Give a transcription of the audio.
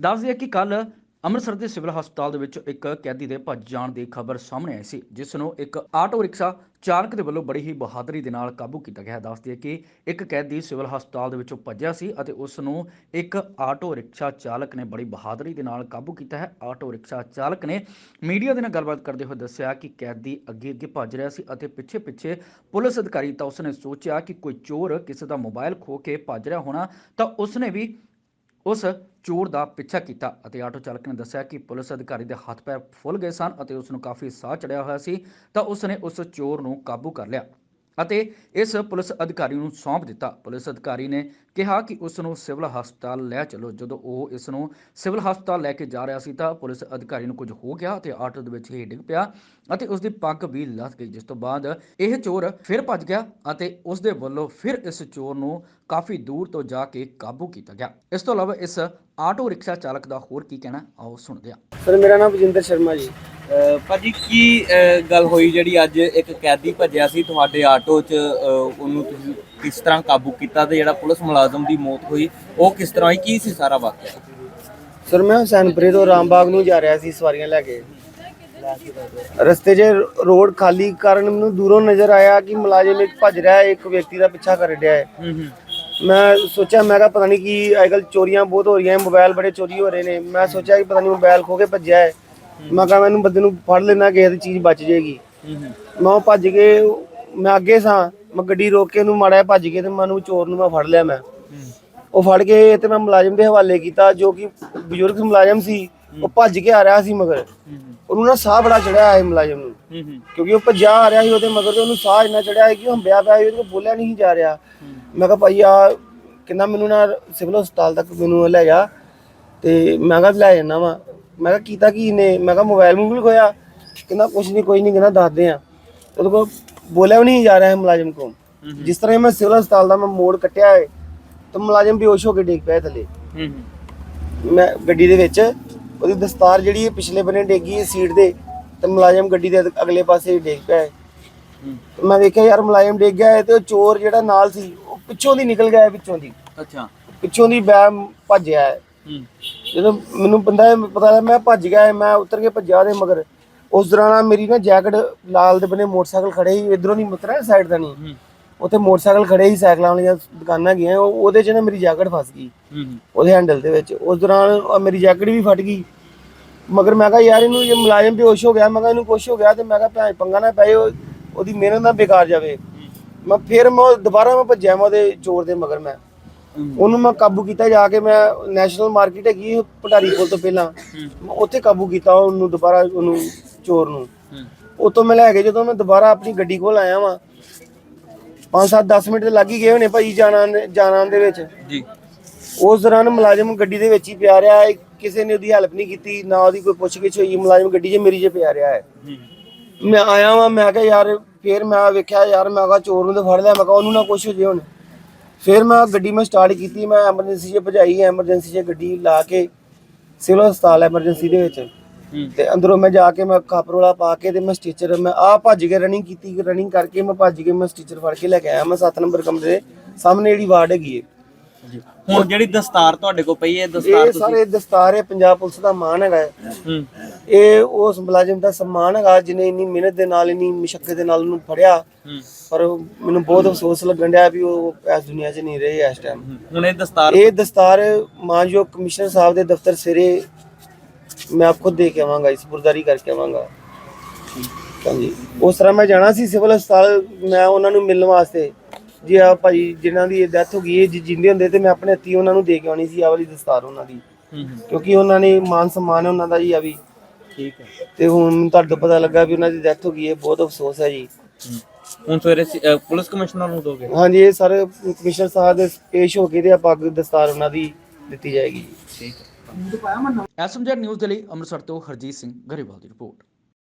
ਦੱਸ ਦਈਏ ਕਿ ਕੱਲ ਅੰਮ੍ਰਿਤਸਰ ਦੇ ਸਿਵਲ ਹਸਪਤਾਲ ਦੇ ਵਿੱਚ ਇੱਕ ਕੈਦੀ ਦੇ ਭੱਜ ਜਾਣ ਦੀ ਖਬਰ ਸਾਹਮਣੇ ਆਈ ਸੀ, ਜਿਸ ਨੂੰ ਇੱਕ ਆਟੋ ਰਿਕਸ਼ਾ ਚਾਲਕ ਦੇ ਵੱਲੋਂ ਬੜੀ ਹੀ ਬਹਾਦਰੀ ਦੇ ਨਾਲ ਕਾਬੂ ਕੀਤਾ ਗਿਆ। ਦੱਸ ਦਈਏ ਕਿ ਇੱਕ ਕੈਦੀ ਸਿਵਲ ਹਸਪਤਾਲ ਦੇ ਵਿੱਚੋਂ ਭੱਜਿਆ ਸੀ ਅਤੇ ਉਸ ਨੂੰ ਇੱਕ ਆਟੋ ਰਿਕਸ਼ਾ ਚਾਲਕ ਨੇ ਬੜੀ ਬਹਾਦਰੀ ਦੇ ਨਾਲ ਕਾਬੂ ਕੀਤਾ ਹੈ। ਆਟੋ ਰਿਕਸ਼ਾ ਚਾਲਕ ਨੇ ਮੀਡੀਆ ਦੇ ਨਾਲ ਗੱਲਬਾਤ ਕਰਦੇ ਹੋਏ ਦੱਸਿਆ ਕਿ ਕੈਦੀ ਅੱਗੇ ਅੱਗੇ ਭੱਜ ਰਿਹਾ ਸੀ ਅਤੇ ਪਿੱਛੇ ਪਿੱਛੇ ਪੁਲਿਸ ਅਧਿਕਾਰੀ ਤਾਂ ਉਸਨੇ ਸੋਚਿਆ ਕਿ ਕੋਈ ਚੋਰ ਕਿਸੇ ਦਾ ਮੋਬਾਈਲ ਖੋ ਕੇ ਭੱਜ ਰਿਹਾ ਹੋਣਾ ਤਾਂ ਉਸਨੇ ਵੀ ਉਸ ਚੋਰ ਦਾ ਪਿੱਛਾ ਕੀਤਾ ਅਤੇ ਆਟੋ ਚਾਲਕ ਨੇ ਦੱਸਿਆ ਕਿ ਪੁਲਿਸ ਅਧਿਕਾਰੀ ਦੇ ਹੱਥ ਪੈਰ ਫੁੱਲ ਗਏ ਸਨ ਅਤੇ ਉਸ ਨੂੰ ਕਾਫੀ ਸਾਹ ਚੜਿਆ ਹੋਇਆ ਸੀ, ਤਾਂ ਉਸ ਨੇ ਉਸ ਚੋਰ ਨੂੰ ਕਾਬੂ ਕਰ ਲਿਆ ਅਤੇ ਇਸ ਪੁਲਿਸ ਅਧਿਕਾਰੀ ਨੂੰ ਸੌਂਪ ਦਿੱਤਾ। ਪੁਲਿਸ ਅਧਿਕਾਰੀ ਨੇ ਕਿਹਾ ਕਿ ਉਸ ਨੂੰ ਸਿਵਲ ਹਸਪਤਾਲ ਲੈ ਚਲੋ। ਜਦੋਂ ਉਹ ਇਸ ਨੂੰ ਸਿਵਲ ਹਸਪਤਾਲ ਲੈ ਕੇ ਜਾ ਰਿਹਾ ਸੀ, ਤਾਂ ਪੁਲਿਸ ਅਧਿਕਾਰੀ ਨੂੰ ਕੁਝ ਹੋ ਗਿਆ ਤੇ ਆਟੋ ਦੇ ਵਿੱਚ ਹੀ ਡਿੱਗ ਪਿਆ ਅਤੇ ਉਸ ਦੀ ਪੱਗ ਵੀ ਲੱਥ ਗਈ, ਜਿਸ ਤੋਂ ਬਾਅਦ ਇਹ ਚੋਰ ਫਿਰ ਭੱਜ ਗਿਆ ਅਤੇ ਉਸ ਦੇ ਵੱਲੋਂ ਫਿਰ ਇਸ ਚੋਰ ਨੂੰ ਕਾਫੀ ਦੂਰ ਤੋਂ ਜਾ ਕੇ ਕਾਬੂ ਕੀਤਾ ਗਿਆ। ਇਸ ਤੋਂ ਇਲਾਵਾ ਇਸ ਆਟੋ ਰਿਕਸ਼ਾ ਚਾਲਕ ਦਾ ਹੋਰ ਕੀ ਕਹਿਣਾ? ਆਓ ਸੁਣਦੇ ਹਾਂ। ਸਰ ਮੇਰਾ ਨਾਮ ਵਜਿੰਦਰ ਸ਼ਰਮਾ ਜੀ। ਅਹ ਭਾਜੀ ਕੀ ਅਹ ਗੱਲ ਹੋਈ ਜਿਹੜੀ ਅੱਜ ਇੱਕ ਕੈਦੀ ਭੱਜਿਆ ਸੀ ਤੁਹਾਡੇ ਆਟੋ 'ਚ? ਅਹ ਉਹਨੂੰ ਤੁਸੀਂ ਕਿਸ ਤਰ੍ਹਾਂ ਕਾਬੂ ਕੀਤਾ ਤੇ ਜਿਹੜਾ ਪੁਲਿਸ ਮੁਲਾਜ਼ਮ ਦੀ ਮੌਤ ਹੋਈ ਉਹ ਕਿਸ ਤਰ੍ਹਾਂ ਹੋਈ? ਕੀ ਸੀ ਸਾਰਾ ਵਾਕਿਆ? ਸਰ ਮੈਂ ਹੁਸੈਨਪੁਰੇ ਤੋਂ ਰਾਮਬਾਗ ਨੂੰ ਜਾ ਰਿਹਾ ਸੀ ਸਵਾਰੀਆਂ ਲੈ ਕੇ। ਰਸਤੇ 'ਚ ਰੋਡ ਖਾਲੀ ਕਾਰਨ ਮੈਨੂੰ ਦੂਰੋਂ ਨਜ਼ਰ ਆਇਆ ਕਿ ਮੁਲਾਜ਼ਮ ਇੱਕ ਭੱਜ ਰਿਹਾ ਹੈ ਇੱਕ ਵਿਅਕਤੀ ਦਾ ਪਿੱਛਾ ਕਰ ਰਿਹਾ ਹੈ। ਹੂੰ ਹੂੰ। ਮੈਂ ਸੋਚਿਆ ਮੈਂ ਕਿਹਾ ਪਤਾ ਨਹੀਂ ਕੀ ਅੱਜਕੱਲ ਚੋਰੀਆਂ ਬਹੁਤ ਹੋ ਰਹੀਆਂ ਮੋਬਾਈਲ ਬੜੇ ਚੋਰੀ ਹੋ ਰਹੇ ਨੇ। ਮੈਂ ਸੋਚਿਆ ਕਿ ਪਤਾ ਨਹੀਂ ਮੋਬਾਈਲ ਖੋ ਕੇ ਭੱਜਿਆ ਹੈ। ਮੈਂ ਕਿਹਾ ਮੈਨੂੰ ਬੰਦੇ ਨੂੰ ਫੜ ਲੈਣਾ ਕਿਸੇ ਦੀ ਚੀਜ਼ ਬਚ ਜਾਏਗੀ। ਮੈਂ ਉਹ ਭੱਜ ਕੇ ਮੈਂ ਅੱਗੇ ਸਾਂ ਮੈਂ ਗੱਡੀ ਰੋਕ ਕੇ ਉਹਨੂੰ ਮਾੜਾ ਭੱਜ ਕੇ ਤੇ ਮੈਂ ਉਹਨੂੰ ਚੋਰ ਨੂੰ ਮੈਂ ਫੜ ਲਿਆ ਮੈਂ। ਉਹ ਫੜ ਕੇ ਤੇ ਮੈਂ ਮੁਲਾਜ਼ਮ ਦੇ ਹਵਾਲੇ ਕੀਤਾ ਜੋ ਕਿ ਬਜ਼ੁਰਗ ਮੁਲਾਜ਼ਮ ਸੀ ਉਹ ਭੱਜ ਕੇ ਆ ਰਿਹਾ ਸੀ ਮਗਰ। ਉਹਨੂੰ ਨਾ ਸਾਹ ਬੜਾ ਚੜਿਆ ਹੈ ਮੁਲਾਜ਼ਮ ਨੂੰ। ਕਿਉਂਕਿ ਉਹ ਭੱਜਾ ਆ ਰਿਹਾ ਸੀ ਉਹਦੇ ਮਗਰ ਤੇ ਉਹਨੂੰ ਸਾਹ ਇੰਨਾ ਚੜਿਆ ਹੈ ਕਿ ਉਹ ਹੰਬਿਆ ਪਿਆ ਉਹਦੇ ਕੋਲ ਬੋਲਿਆ ਨਹੀਂ ਜਾ ਰਿਹਾ। ਮੈਂ ਕਿਹਾ ਭਾਈ ਆ ਕਹਿੰਦਾ ਮੈਨੂੰ ਨਾ ਸਿਵਲ ਹਸਪਤਾਲ ਤੱਕ ਮੈਨੂੰ ਲੈ ਜਾ ਤੇ ਮੈਂ ਕਿਹਾ ਲੈ ਜਾਣਾ ਵਾ। ਮੈਂ ਕਿਹਾ ਕੀਤਾ ਕੀ ਨੇ ਮੈਂ ਕਿਹਾ ਮੋਬਾਈਲ ਮੂਬਲ ਖੋਇਆ। ਕਹਿੰਦਾ ਕੁਛ ਨਹੀਂ ਕੋਈ ਨਹੀਂ ਕਹਿੰਦਾ ਦੱਸਦੇ ਆ। ਉਹਦੇ ਕੋਲ ਬੋਲਿਆ ਵੀ ਨਹੀਂ ਜਾ ਰਿਹਾ ਹੈ ਮੁਲਾਜ਼ਮ ਕੋਲ। ਜਿਸ ਤਰ੍ਹਾਂ ਮੈਂ ਸਿਵਲ ਹਸਪਤਾਲ ਦਾ ਮੈਂ ਮੋੜ ਕੱਟਿਆ ਹੈ ਤਾਂ ਮੁਲਾਜ਼ਮ ਬੇਹੋਸ਼ ਹੋ ਕੇ ਡਿੱਗ ਪਿਆ ਥੱਲੇ। ਮੈਂ ਗੱਡੀ ਦੇ ਵਿੱਚ ਉਹਦੀ ਦਸਤਾਰ ਜਿਹੜੀ ਹੈ ਪਿਛਲੇ ਬੰਨੇ ਡੇਗੀ ਸੀਟ ਦੇ ਤੇ ਮੁਲਾਜ਼ਮ ਗੱਡੀ ਦੇ ਅਗਲੇ ਪਾਸੇ ਡੇਗ ਪਿਆ ਹੈ। ਮੈਂ ਵੇਖਿਆ ਯਾਰ ਮੁਲਾਜ਼ਮ ਡਿੱਗ ਗਿਆ ਹੈ ਤੇ ਉਹ ਚੋਰ ਜਿਹੜਾ ਨਾਲ ਸੀ ਪਿੱਛੋਂ ਦੀ ਨਿਕਲ ਗਿਆ ਹੈ ਪਿੱਛੋਂ ਦੀ। ਅੱਛਾ। ਪਿੱਛੋਂ ਦੀ ਬੈ ਭੱਜਿਆ। ਹੈ। ਹੂੰ ਜਦੋਂ ਮੈਨੂੰ ਬੰਦਾ ਪਤਾ ਲੱਗਾ ਮੈਂ ਭੱਜ ਗਿਆ ਹੈ, ਮੈਂ ਉਤਰ ਕੇ ਭੱਜਿਆ ਉਹਦੇ ਮਗਰ। ਉਸ ਦੌਰਾਨ ਮੇਰੀ ਨਾ ਜੈਕਟ ਲਾਲ ਦੇ ਬੰਨੇ ਮੋਟਰਸਾਈਕਲ ਖੜੇ ਸੀ ਇਧਰੋਂ ਨਹੀਂ ਮੁਤਰਿਆ ਸਾਈਡ ਦਾ ਨਹੀਂ। ਹੂੰ। ਉੱਥੇ ਮੋਟਰਸਾਈਕਲ ਖੜੇ ਸੀ ਸਾਈਕਲਾਂ ਵਾਲੀਆਂ ਦੁਕਾਨਾਂ ਗਈਆਂ ਉਹ- ਉਹਦੇ 'ਚ ਨਾ ਮੇਰੀ ਜੈਕਟ ਫਸ ਗਈ। ਹੂੰ। ਉਹਦੇ ਹੈਂਡਲ ਦੇ ਵਿੱਚ। ਉਸ ਦੌਰਾਨ ਮੇਰੀ ਜੈਕਟ ਵੀ ਫਟ ਗਈ। ਮਗਰ ਮੈਂ ਕਿਹਾ ਯਾਰ ਇਹਨੂੰ ਇਹ ਮੁਲਾਜ਼ਮ ਬੇਹੋਸ਼ ਹੋ ਗਿਆ ਮੈਂ ਕਿਹਾ ਇਹਨੂੰ ਕੁਛ ਹੋ ਗਿਆ ਤੇ ਮੈਂ ਕਿਹਾ ਭੈਣ ਪੰਗਾ ਨਾ ਪਏ ਉਹ- ਉਹਦੀ ਮਿਹਨਤ ਨਾ ਬੇਕਾਰ ਜਾਵੇ। ਮੈਂ ਫਿਰ ਮੈਂ ਦੁਬਾਰਾ ਮੈਂ ਭੱਜਿਆ ਮੈਂ ਉਹਦੇ ਚੋਰ ਦੇ ਮਗਰ ਮੈਂ। ਉਹਨੂੰ ਮੈਂ ਕਾਬੂ ਕੀਤਾ ਜਾ ਕੇ ਮੈਂ ਨੈਸ਼ਨਲ ਮਾਰਕੀਟ ਹੈਗੀ ਪਟਾਰੀ ਪੁਲ ਤੋਂ ਪਹਿਲਾਂ। ਉੱਥੇ ਕਾਬੂ ਕੀਤਾ ਉਹਨੂੰ ਦੁਬਾਰਾ ਉਹਨੂੰ ਚੋਰ ਨੂੰ। ਉਤੋਂ ਮੈਂ ਲੈ ਕੇ ਜਦੋਂ ਮੈਂ ਦੁਬਾਰਾ ਆਪਣੀ ਗੱਡੀ ਕੋਲ ਆਇਆ ਵਾਂ 5-7 10 ਮਿੰਟ ਲੱਗ ਹੀ ਗਏ ਹੋਣੇ ਭਾਈ ਜਾਣਾ ਜਾਣਾ ਦੇ ਵਿੱਚ। ਜੀ। ਉਸ ਦੌਰਾਨ ਮੁਲਾਜ਼ਮ ਗੱਡੀ ਦੇ ਵਿੱਚ ਹੀ ਪਿਆ ਰਿਹਾ ਹੈ ਕਿਸੇ ਨੇ ਉਹਦੀ ਹੈਲਪ ਨਹੀਂ ਕੀਤੀ ਨਾ ਉਹਦੀ ਕੋਈ ਪੁੱਛਗਿੱਛ ਹੋਈ ਮੁਲਾਜ਼ਮ ਗੱਡੀ 'ਚ ਮੇਰੀ 'ਚ ਪਿਆ ਰਿਹਾ ਹੈ। ਹੂੰ। ਮੈਂ ਆਇਆ ਵਾਂ ਮੈਂ ਕਿਹਾ ਯਾਰ ਫੇਰ ਮੈਂ ਵੇਖਿਆ ਯਾਰ ਮੈਂ ਕਿਹਾ ਚੋਰ ਨੂੰ ਤੇ ਫੜ ਲਿਆ ਮੈਂ ਕਿਹਾ ਉਹਨੂੰ ਨਾ ਕੁਛ ਹੋ ਜੇ ਹੁਣ। ਫਿਰ ਮੈਂ ਗੱਡੀ ਮੈਂ ਸਟਾਰਟ ਕੀਤੀ ਮੈਂ ਐਮਰਜੈਂਸੀ 'ਚ ਭਜਾਈ ਐਮਰਜੈਂਸੀ 'ਚ ਗੱਡੀ ਲਾ ਕੇ ਸਿਵਲ ਹਸਪਤਾਲ ਐਮਰਜੈਂਸੀ ਦੇ ਵਿੱਚ। ਤੇ ਅੰਦਰੋਂ ਮੈਂ ਜਾ ਕੇ ਮੈਂ ਕਾਪਰੋਲਾ ਪਾ ਕੇ ਤੇ ਮੈਂ ਸਟੀਚਰ ਮੈਂ ਆ ਭੱਜ ਕੇ ਰਨਿੰਗ ਕੀਤੀ ਰਨਿੰਗ ਕਰਕੇ ਮੈਂ ਭੱਜ ਕੇ ਮੈਂ ਸਟੀਚਰ ਫੜ ਕੇ ਲੈ ਕੇ ਆਇਆ ਮੈਂ 7 ਨੰਬਰ ਕਮਰੇ ਦੇ ਸਾਹਮਣੇ ਜਿਹੜੀ ਵਾਰਡ ਹੈਗੀ ਹੈ ਜੀ ਹੁਣ ਜਿਹੜੀ ਦਸਤਾਰ ਤੁਹਾਡੇ ਕੋਲ ਪਈ ਹੈ ਇਹ ਦਸਤਾਰ ਤੁਸੀਂ ਸਾਰੇ ਦਸਤਾਰ ਹੈ ਪੰਜਾਬ ਪੁਲਿਸ ਦਾ ਮਾਣ ਹੈਗਾ ਹੈ। ਹੂੰ। ਇਹ ਉਸ ਮੁਲਾਜ਼ਮ ਦਾ ਸਨਮਾਨ ਹੈਗਾ ਜਿਹਨੇ ਇੰਨੀ ਮਿਹਨਤ ਦੇ ਨਾਲ ਇੰਨੀ ਮੁਸ਼ਕਲ ਦੇ ਨਾਲ ਉਹਨੂੰ ਫੜਿਆ। ਹੂੰ। ਪਰ ਮੈਨੂੰ ਬਹੁਤ ਅਫਸੋਸ ਲੱਗਣ ਡਿਆ ਵੀ ਉਹ ਇਸ ਦੁਨੀਆ 'ਚ ਨਹੀਂ ਰਹੇ ਇਸ ਟਾਈਮ ਹੂੰ। ਹੁਣ ਇਹ ਦਸਤਾਰ ਇਹ ਦਸਤਾਰ ਮਾਨਯੋਗ ਕਮਿਸ਼ਨਰ ਸਾਹਿਬ ਦੇ ਦਫ਼ਤਰ ਸਿਰੇ ਮੈਂ ਆਪ ਖੁਦ ਦੇ ਕੇ ਆਵਾਂਗਾ ਇਸ ਬੁਰਦਾਰੀ ਕਰਕੇ ਆਵਾਂਗਾ। ਹਾਂਜੀ। ਉਸ ਤਰ੍ਹਾਂ ਮੈਂ ਜਾਣਾ ਸੀ ਸਿਵਲ ਹਸਪਤਾਲ ਮੈਂ ਉਹਨਾਂ ਨੂੰ ਮਿਲਣ ਵਾਸਤੇ। ਜੀ ਆ ਭਾਈ ਜਿਨ੍ਹਾਂ ਦੀ ਡੈਥ ਹੋ ਗਈ ਹੈ ਜੇ ਜਿੰਦੇ ਹੁੰਦੇ ਤੇ ਮੈਂ ਆਪਣੇ ਹੱਥੀਂ ਉਹਨਾਂ ਨੂੰ ਦੇ ਕੇ ਆਉਣੀ ਸੀ ਆ ਵਾਲੀ ਦਸਤਾਰ ਉਹਨਾਂ ਦੀ। ਕਿਉਂਕਿ ਉਹਨਾਂ ਨੇ ਮਾਨ ਸਨਮਾਨ ਹੈ ਉਹਨਾਂ ਦਾ ਜੀ ਆ ਵੀ। ਠੀਕ ਹੈ। ਤੇ ਹੁਣ ਮੈਨੂੰ ਤੁਹਾਡੇ ਤੋਂ ਪਤਾ ਲੱਗਾ ਵੀ ਉਹਨਾਂ ਦੀ ਡੈਥ ਹੋ ਗਈ ਹੈ ਬਹੁਤ ਅਫਸੋਸ ਹੈ ਜੀ। ਹੂੰ। ਹੁਣ ਸਵੇਰੇ ਸ- ਅਹ ਪੁਲਿਸ ਕਮਿਸ਼ਨਰ ਨੂੰ ਦੋਗੇ? ਹਾਂਜੀ ਇਹ ਸਾਰੇ ਕਮਿਸ਼ਨਰ ਸਾਹਿਬ ਦੇ ਪੇਸ਼ ਹੋ ਕੇ ਤੇ ਆਪਾਂ ਅੱਗੇ ਦਸਤਾਰ ਉਹਨਾਂ ਦੀ ਦਿੱਤੀ ਜਾਏਗੀ ਜੀ। ਠੀਕ ਹੈ। ਐਸਐਮਜੈਡ ਨਿਊਜ਼ ਦੇ ਲਈ ਅੰਮ੍ਰਿਤਸਰ ਤੋਂ ਹਰਜੀਤ ਸਿੰਘ ਗਰੇਵਾਲ ਦੀ ਰਿਪੋਰਟ।